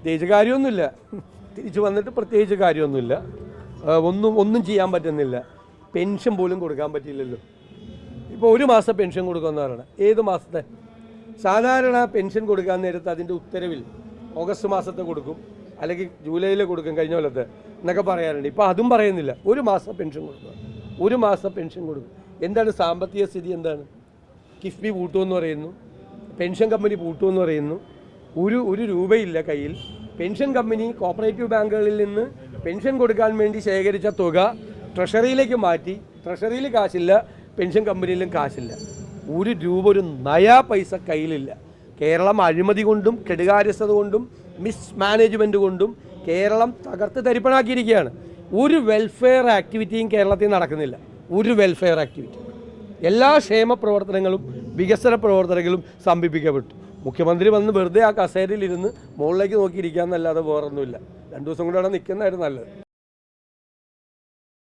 പ്രത്യേകിച്ച് കാര്യമൊന്നുമില്ല. തിരിച്ചു വന്നിട്ട് പ്രത്യേകിച്ച് കാര്യമൊന്നുമില്ല. ഒന്നും ഒന്നും ചെയ്യാൻ പറ്റുന്നില്ല. പെൻഷൻ പോലും കൊടുക്കാൻ പറ്റിയില്ലല്ലോ. ഇപ്പോൾ ഒരു മാസം പെൻഷൻ കൊടുക്കുമെന്ന് പറയണം ഏത് മാസത്തെ? സാധാരണ പെൻഷൻ കൊടുക്കാൻ നേരത്ത് അതിന്റെ ഉത്തരവിൽ ഓഗസ്റ്റ് മാസത്തെ കൊടുക്കും. അല്ലെങ്കിൽ ജൂലൈയിൽ കൊടുക്കും കഴിഞ്ഞ കൊല്ലത്തെ എന്നൊക്കെ പറയാറുണ്ട്. ഇപ്പോൾ അതും പറയുന്നില്ല. ഒരു മാസം പെൻഷൻ കൊടുക്കുക ഒരു മാസം പെൻഷൻ കൊടുക്കും. എന്താണ് സാമ്പത്തിക സ്ഥിതി എന്താണ്? കിഫ്ബി പൂട്ടുമെന്ന് പറയുന്നു. പെൻഷൻ കമ്പനി പൂട്ടുമെന്ന് പറയുന്നു. ഒരു ഒരു രൂപയില്ല കയ്യിൽ. പെൻഷൻ കമ്പനി കോപ്പറേറ്റീവ് ബാങ്കുകളിൽ നിന്ന് പെൻഷൻ കൊടുക്കാൻ വേണ്ടി ശേഖരിച്ച തുക ട്രഷറിയിലേക്ക് മാറ്റി. ട്രഷറിയിൽ കാശില്ല പെൻഷൻ കമ്പനിയിലും കാശില്ല. ഒരു രൂപ ഒരു നയാ പൈസ കയ്യിലില്ല. കേരളം അഴിമതി കൊണ്ടും കെടുകാര്യസ്ഥത കൊണ്ടും മിസ് മാനേജ്മെന്റ് കൊണ്ടും കേരളം തകർത്ത് തരിപ്പണാക്കിയിരിക്കുകയാണ്. ഒരു വെൽഫെയർ ആക്ടിവിറ്റിയും കേരളത്തിൽ നടക്കുന്നില്ല. ഒരു വെൽഫെയർ ആക്ടിവിറ്റി എല്ലാ ക്ഷേമ പ്രവർത്തനങ്ങളും വികസന പ്രവർത്തനങ്ങളും സംഭിപ്പിക്കപ്പെട്ടു മുഖ്യമന്ത്രി വന്ന് വെറുതെ ആ കസേരയിൽ ഇരുന്ന് മുകളിലേക്ക് നോക്കിയിരിക്കാന്നല്ലാതെ വേറൊന്നുമില്ല. രണ്ടു ദിവസം കൂടെ അവിടെ നിൽക്കുന്നതായിരുന്നു നല്ലത്.